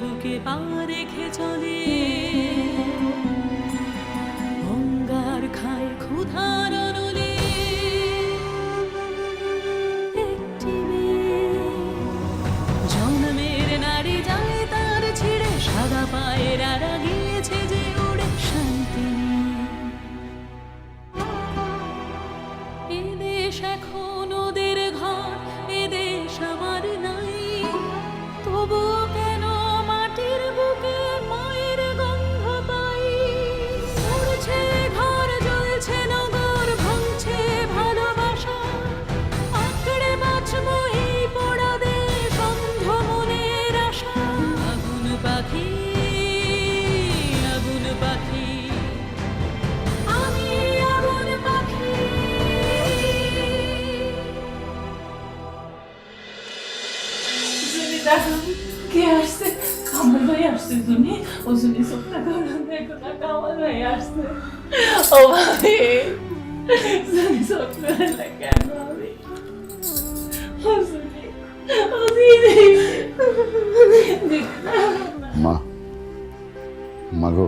বুকে পা রেখে চলে। ভাই আসছে জুনি ও জুনি চোখটা করো দেখো না কামাল ভাই আসছে ও ভাই জুনি চোখ করে না কেন আমি ও জুনি ও দিদি দিদি মা মাগো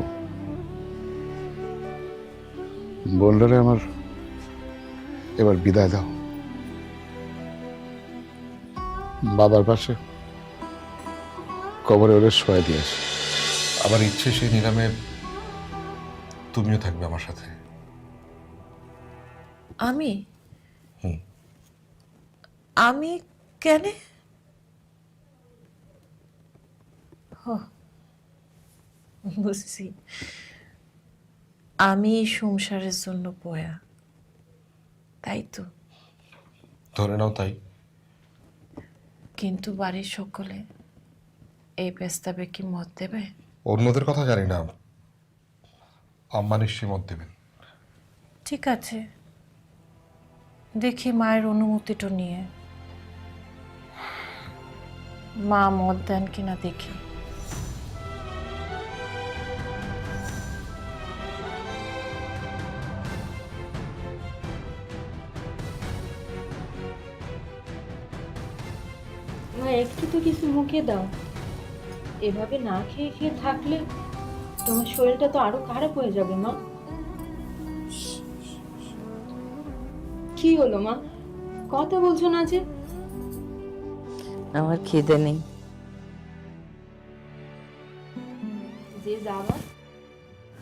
আমার এবার বিদায় দাও বাবার পাশে কবরে ওদের শোয়া দিয়েছে আমার ইচ্ছে সেই নিলামে তুমিও থাকবে আমার সাথে। আমি? হুম। আমি কেন? বুঝছি। আমি সংসারের জন্য বয়া তাই তো। ধরে নাও তাই। কিন্তু বাড়ির সকলে এই প্রস্তাবে কি মত দেবে? অন্যদের কথা জানি না। আম্মা নিশ্চয়ই মত দেবেন। ঠিক আছে। দেখি মায়ের অনুমতিটা নিয়ে। মা মত দেন কিনা দেখি। মা একটু তো কিছু মুখে দাও। এভাবে না খেয়ে খেয়ে থাকলে তোমার শরীরটা তো আরও খারাপ হয়ে যাবে মা। কি হলো মা? কথা বলছো না যে। আমার খিদে নেই। যে যাওয়ার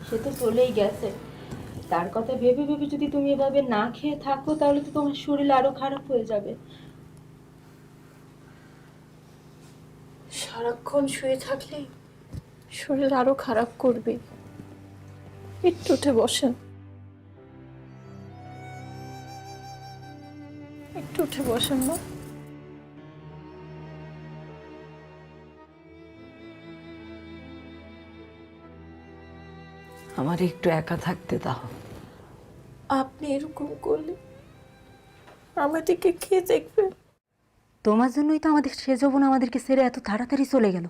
সে তো চলেই গেছে। তার কথা ভেবে ভেবে যদি তুমি এভাবে না খেয়ে থাকো তাহলে তো তোমার শরীর আরও খারাপ হয়ে যাবে। সারাক্ষণ শুয়ে থাকলে শরীর আরও খারাপ করবে। একটু উঠে বসেন। একটু উঠে বসেন না আমার একটু একা থাকতে দাও। আপনি এরকম করলে আমাদেরকে কে দেখবে? তোমার জন্যই তো আমাদের সে যৌবন আমাদেরকে ছেড়ে এত তাড়াতাড়ি চলে গেল।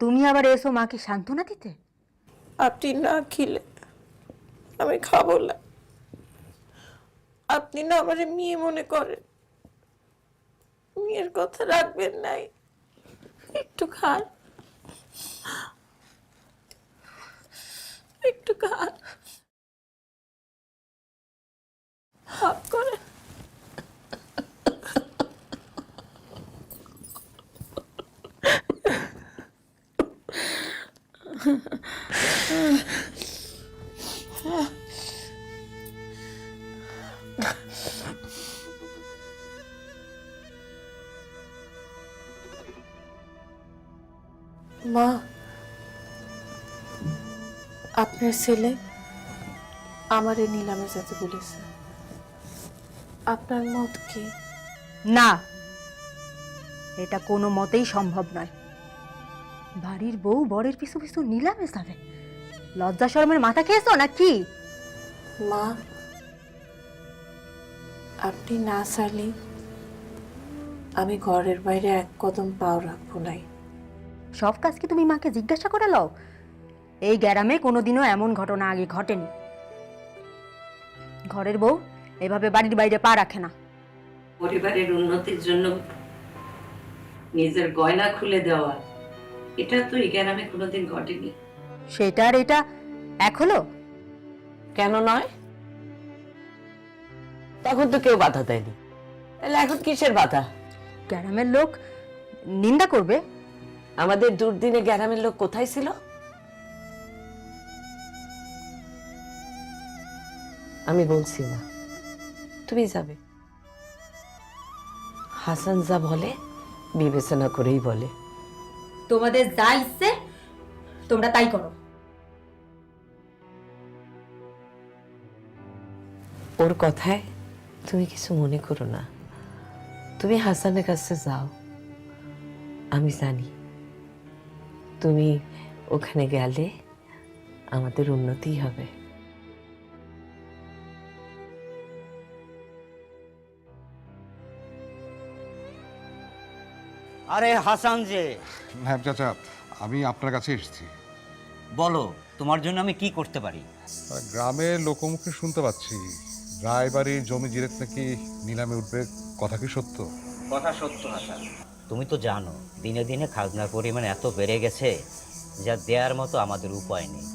তুমি আবার এসো মাকে সান্ত্বনা দিতে? আপনি না খেলে আমি খাব না। আপনি না আমার মেয়ে মনে করেন। মেয়ের কথা রাখবেন নাই। একটু খান। একটু খান। হাফ করে মা, আপনার ছেলে আমারে নিলামে যেতে বলেছে। আপনার মত কি? না, এটা কোনো মতেই সম্ভব নয়। বাড়ির বউ বরের পিছু পিছু নিলামে যাবে লজ্জা শরমের মাথা খেয়েছো না কি মা আপনি না চাইলে আমি ঘরের বাইরে এক কদম পাও রাখব নাই। সব কাজ কি তুমি মাকে জিজ্ঞাসা করে লও? এই গ্যারামে কোনোদিনও এমন ঘটনা আগে ঘটেনি। ঘরের বউ এভাবে বাড়ির বাইরে পা রাখে না। পরিবারের উন্নতির জন্য নিজের গয়না খুলে দেওয়া এটা তো এই গ্রামে কোনোদিন ঘটেনি। সেটা আর এটা এক হলো কেন নয়? তখন তো কেউ বাধা দেয়নি। তাহলে এখন কিসের বাধা? গ্রামের লোক নিন্দা করবে? আমাদের দুর্দিনে গ্রামের লোক কোথায় ছিল? আমি বলছি না। তুমি যাবে। হাসান যা বলে বিবেচনা করেই বলে। তোমাদের যা ইচ্ছে, তোমরা তাই করো। ওর কথায় তুমি কিছু মনে করো না। তুমি হাসানের কাছে যাও। আমি জানি তুমি ওখানে গেলে আমাদের উন্নতি হবে। আরে হাসান যে। হ্যাঁ চাচা আমি আপনার কাছে এসেছি। বলো তোমার জন্য আমি কি করতে পারি? গ্রামে লোকমুখে শুনতে পাচ্ছি। রায়বাড়ির জমি জিরেত নাকি নিলামে উঠবে কথা কি সত্য? কথা সত্য হাসান। তুমি তো জানো দিনে দিনে খাজনার পরিমাণ এত বেড়ে গেছে যা দেওয়ার মতো আমাদের উপায় নেই।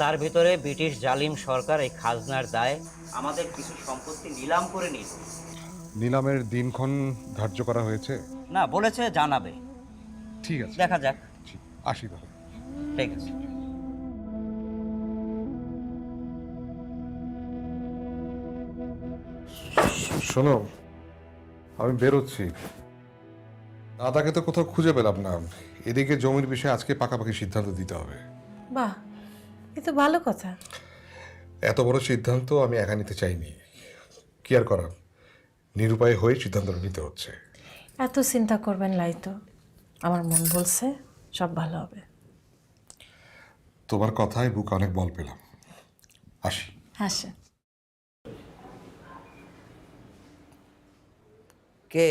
তার ভিতরে ব্রিটিশ জালিম সরকার এই খাজনার দায় আমাদের কিছু সম্পত্তি নিলাম করে নিল। নিলামের দিনক্ষণ ধার্য করা হয়েছে? না বলেছে জানাবে। ঠিক আছে। দেখা যাক। ঠিক, আসি তাহলে। ঠিক আছে। শোনো আমি বেরোচ্ছি। দাদাকে তো কোথাও খুঁজে পেলাম না। এদিকে জমির বিষয়ে আজকে পাকাপাকি সিদ্ধান্ত দিতে হবে। বাহ এ তো ভালো কথা। এত বড় সিদ্ধান্ত আমি একা নিতে চাইনি। কি আর করার? নিরুপায় হয়ে সিদ্ধান্তটা নিতে হচ্ছে। এত চিন্তা করবেন লাইতো আমার মন বলছে সব ভালো হবে। তোমার কথায় বুক অনেক বল পেলাম। আসি। হাসে কে?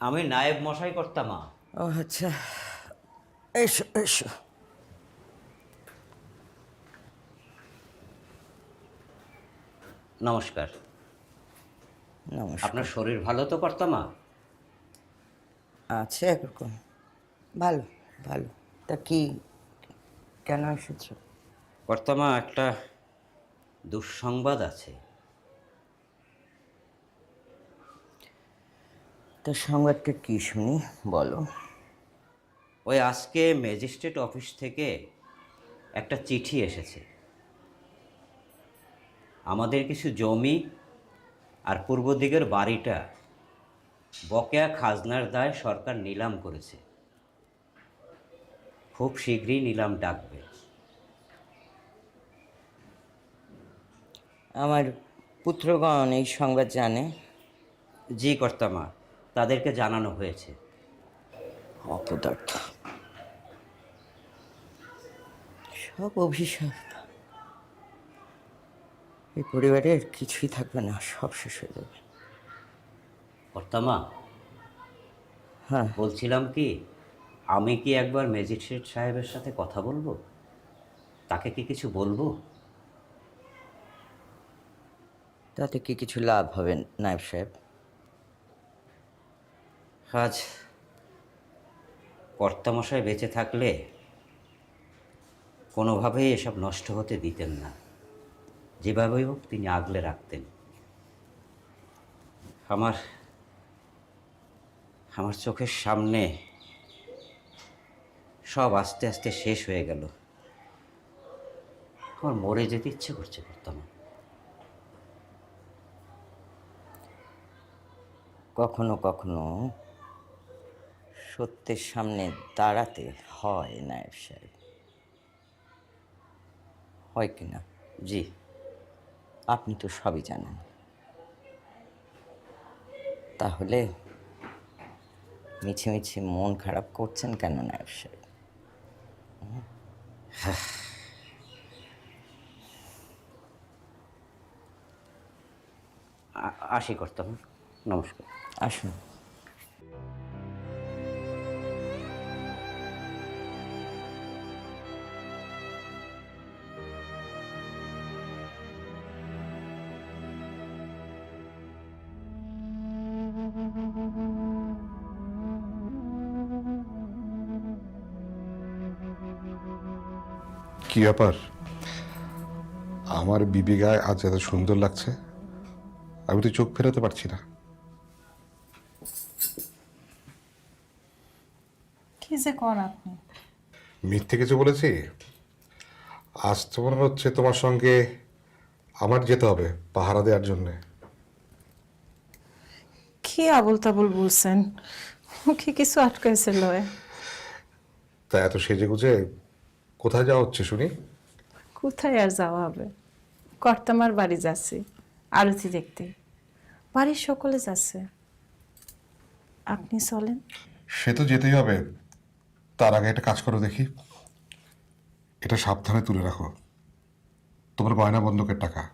আমি নায়েব মশাই করতাম মা। ও আচ্ছা। এসো এসো। নমস্কার। নমস্কার আপনার শরীর ভালো তো কর্তামা? আছে একরকম ভালো ভালো। তা কি কেন এসেছ? কর্তামা একটা দুঃসংবাদ আছে। তা সংবাদটা কি শুনি বলো। ওই আজকে ম্যাজিস্ট্রেট অফিস থেকে একটা চিঠি এসেছে। আমাদের কিছু জমি আর পূর্ব দিকের বাড়িটা বকেয়া খাজনার দায় সরকার নিলাম করেছে। খুব শীঘ্রই নিলাম ডাকবে। আমার পুত্রগণ এই সংবাদ জানে? জি কর্তামা তাদেরকে জানানো হয়েছে। অপদার্থ। সব অভিশাপ। এই পরিবারের কিছুই থাকবে না সব শেষ হয়ে যাবে। কর্তামা হ্যাঁ। বলছিলাম কি আমি কি একবার ম্যাজিস্ট্রেট সাহেবের সাথে কথা বলব? তাকে কি কিছু বলব? তাতে কি কিছু লাভ হবে নায়েব সাহেব? আজ কর্তামশাই বেঁচে থাকলে কোনোভাবেই এসব নষ্ট হতে দিতেন না। যেভাবেই হোক তিনি আগলে রাখতেন। আমার আমার চোখের সামনে সব আস্তে আস্তে শেষ হয়ে গেল। আমার মরে যেতে ইচ্ছে করছে কর্তামা কখনো কখনো সত্যের সামনে দাঁড়াতে হয় নায়েব সাহেব। হয় কি না? জি। আপনি তো সবই জানেন। তাহলে মিছে মিছে মন খারাপ করছেন কেন নায়েব সাহেব? আসি করতাম নমস্কার। আসুন। কি ব্যাপার? আমার বিবি গায়ে আজ এত সুন্দর লাগছে আমি তো চোখ ফেরাতে পারছি না। কি যে কর আপনি? মিথ্যে কিছু বলেছি? আজ তো মনে হচ্ছে তোমার সঙ্গে আমার যেতে হবে পাহারা দেওয়ার জন্যে। কি আবল তাবল বলছেন কি কিছু আটকাইছে লয়? তা এত সেজে গুজে কোথায় যাওয়া হচ্ছে শুনি? কোথায় আর যাওয়া হবে? কর্তামার বাড়ি যাচ্ছি আরতি দেখতে। বাড়ির সকলে যাচ্ছে। আপনি চলেন। সে তো যেতেই হবে। তার আগে একটা কাজ করো দেখি। এটা সাবধানে তুলে রাখো। তোমার গয়না বন্ধকের টাকা।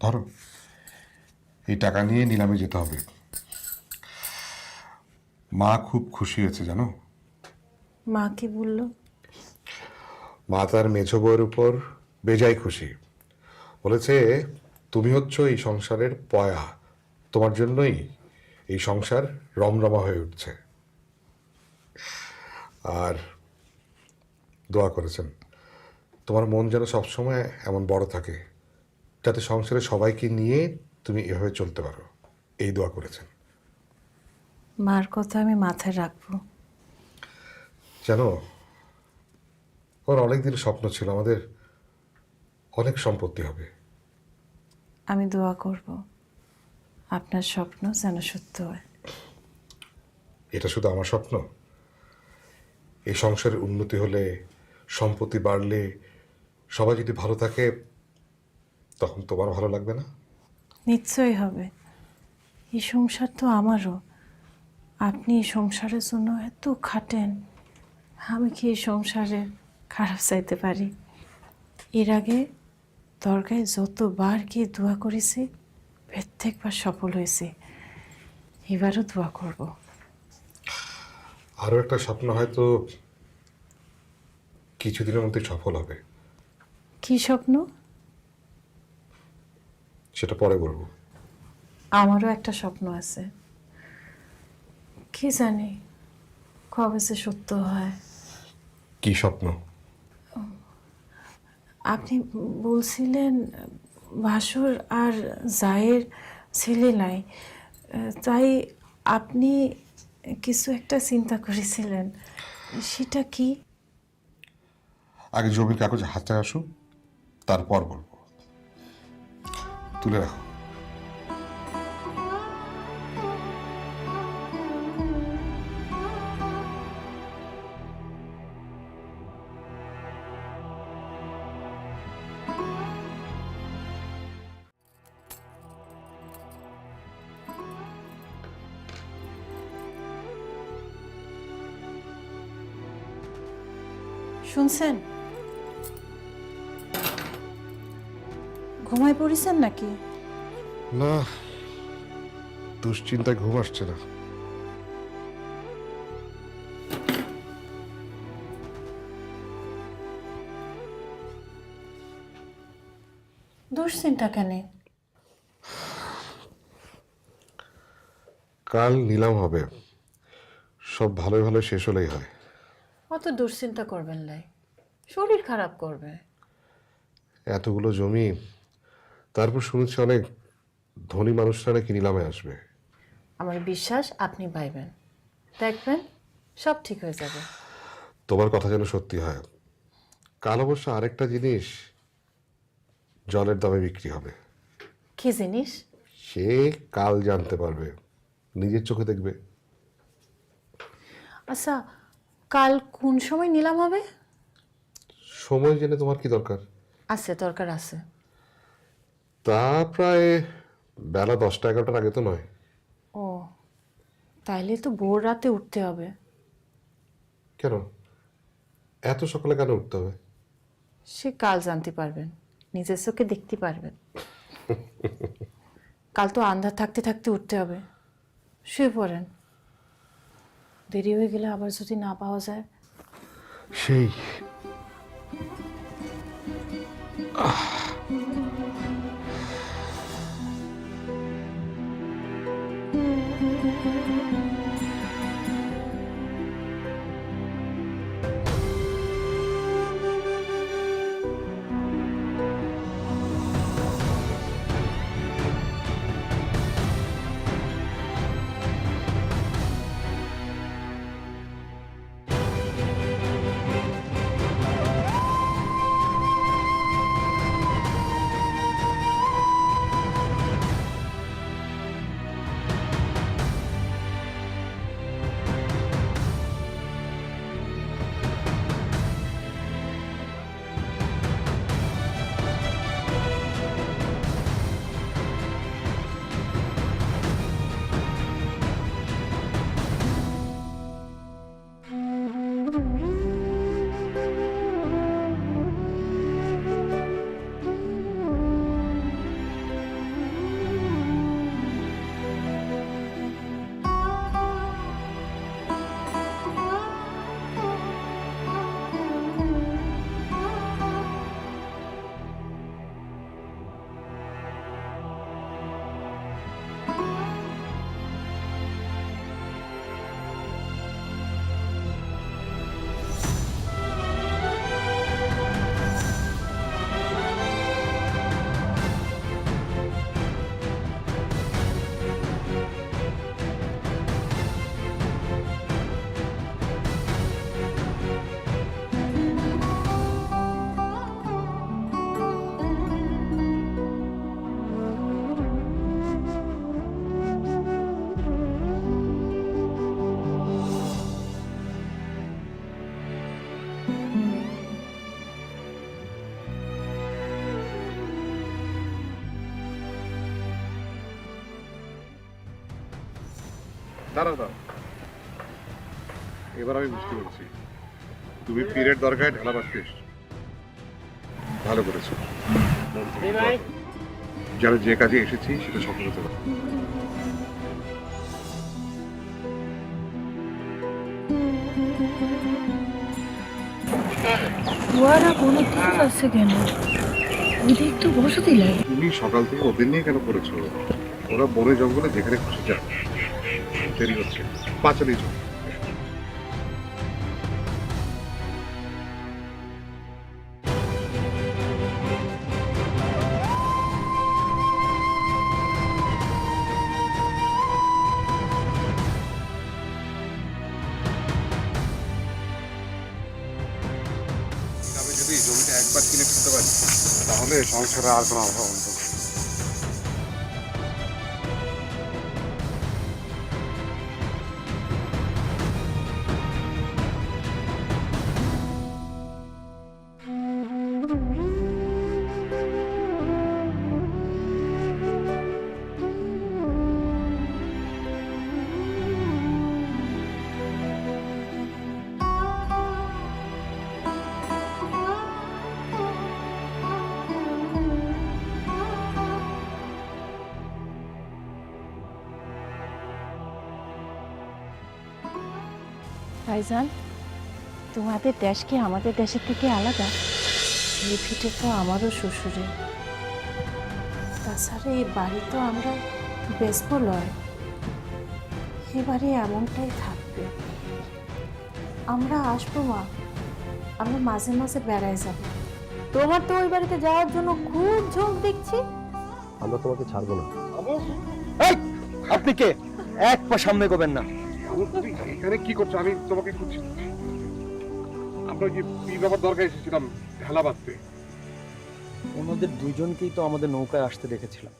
ধরো। এই টাকা নিয়ে নিলামে যেতে হবে। মা খুব খুশি হয়েছে জানো? মা কি বলল? মা তার মেঝো বউয়ের উপর বেজায় খুশি। বলেছে তুমি হচ্ছ এই সংসারের পয়া। তোমার জন্যই এই সংসার রমরমা হয়ে উঠছে। আর দোয়া করেছেন তোমার মন যেন সবসময় এমন বড় থাকে যাতে সংসারে সবাইকে নিয়ে তুমি এভাবে চলতে পারো। এই দোয়া করেছেন। মার কথা আমি মাথায় রাখব। জানো ওর অনেক দিনের স্বপ্ন ছিল আমাদের অনেক সম্পত্তি হবে। আমি দোয়া করব আপনার স্বপ্ন যেন সত্য হয়। এটা শুধু আমার স্বপ্ন? এই সংসারের উন্নতি হলে সম্পত্তি বাড়লে সবাই যদি ভালো থাকে তখন তোমার ভালো লাগবে না? নিশ্চয়ই হবে। এই সংসার তো আমারও। আপনি এই সংসারের জন্য এত খাটেন। আমি কি এই সংসারে খারাপ চাইতে পারি। এর আগে দরগায় যতবার গিয়ে দোয়া করেছি প্রত্যেকবার সফল হয়েছে। এবারও দোয়া করব। আরও একটা স্বপ্ন হয়তো কিছুদিনের মধ্যে সফল হবে। কি স্বপ্ন? সেটা পরে বলব। আমারও একটা স্বপ্ন আছে। কি জানি কবে যে সত্য হয়। কি স্বপ্ন? আপনি বলছিলেন ভাসুর আর জায়ের ছেলে নাই। তাই আপনি কিছু একটা চিন্তা করেছিলেন, সেটা কি? আগে জমির কাগজ হাতে আসুক, তারপর বলব। তুলে রাখো। শুনছেন? ঘুমায় পড়েছেন নাকি? না দুশ্চিন্তায় ঘুম আসছে না। দুশ্চিন্তা কেন? কাল নিলাম হবে। সব ভালোই ভালো শেষ হলেই হয়। অত দুশ্চিন্তা করবেন লাই শরীর খারাপ করবে। এতগুলো জমি তারপর শুনেছি অনেক ধনী মানুষরা নাকি নিলামে আসবে। আমার বিশ্বাস আপনি পাইবেন। দেখবেন সব ঠিক হয়ে যাবে। তোমার কথা যেন সত্যি হয়। কাল অবশ্য আরেকটা জিনিস জলের দামে বিক্রি হবে। কি জিনিস? সে কাল জানতে পারবে। নিজের চোখে দেখবে। আচ্ছা কাল কোন সময় নিলাম হবে? সময় জেনে তোমার কি দরকার? আছে দরকার আছে। তা প্রায় বেলা দশটা এগারোটার আগে তো নয়। ও তাইলে তো ভোর রাতে উঠতে হবে। কেন? এত সকালে কেন উঠতে হবে? সে কাল জানতে পারবেন নিজের চোখে দেখতে পারবেন। কাল তো আন্ধার থাকতে থাকতে উঠতে হবে। শুয়ে পড়েন। দেরি হয়ে গেলে আবার যদি না পাওয়া যায়? সেই। দাঁড়াও দাঁড়াও। এবার আমি বুঝতে পারছি। তুমি পিরিয়ড দরকার ঢালা বাঁধতে ভালো করেছ। যারা যে কাজে এসেছি সেটা সফল হতে পারে ওরা কোনো কিছু আছে কেন? ওদের তো বসতি লাগে। তুমি সকাল থেকে ওদের নিয়ে কেন করেছ ওরা বনে জঙ্গলে যেখানে খুশি যাক। দেরি হচ্ছে। চল। আমি যদি জমিটা একবার কিনে ফেলতে পারি, তাহলে সংসারে আর কোনো অভাব ভাইজান তোমাদের দেশ কি আমাদের দেশের থেকে আলাদা? এই ভিটে তো আমারও শ্বশুরে। তাছাড়া এই বাড়ি তো আমরা বেসবো লয়। এ বাড়ি এমনটাই থাকবে। আমরা আসব মা। আমরা মাঝে মাঝে বেড়ায় যাব। তোমার তো ওই বাড়িতে যাওয়ার জন্য খুব ঝোঁক দেখছি। আমরা তোমাকে ছাড়বো না। আপনি কে? এক পা সামনে গোবেন না। এখানে কি করছ? আমি তোমাকে খুঁজছি। আমরা যে পীর বাবার দরকার এসেছিলাম? ঢালা বাঁধতে। ওনাদের দুজনকেই তো আমাদের নৌকায় আসতে দেখেছিলাম।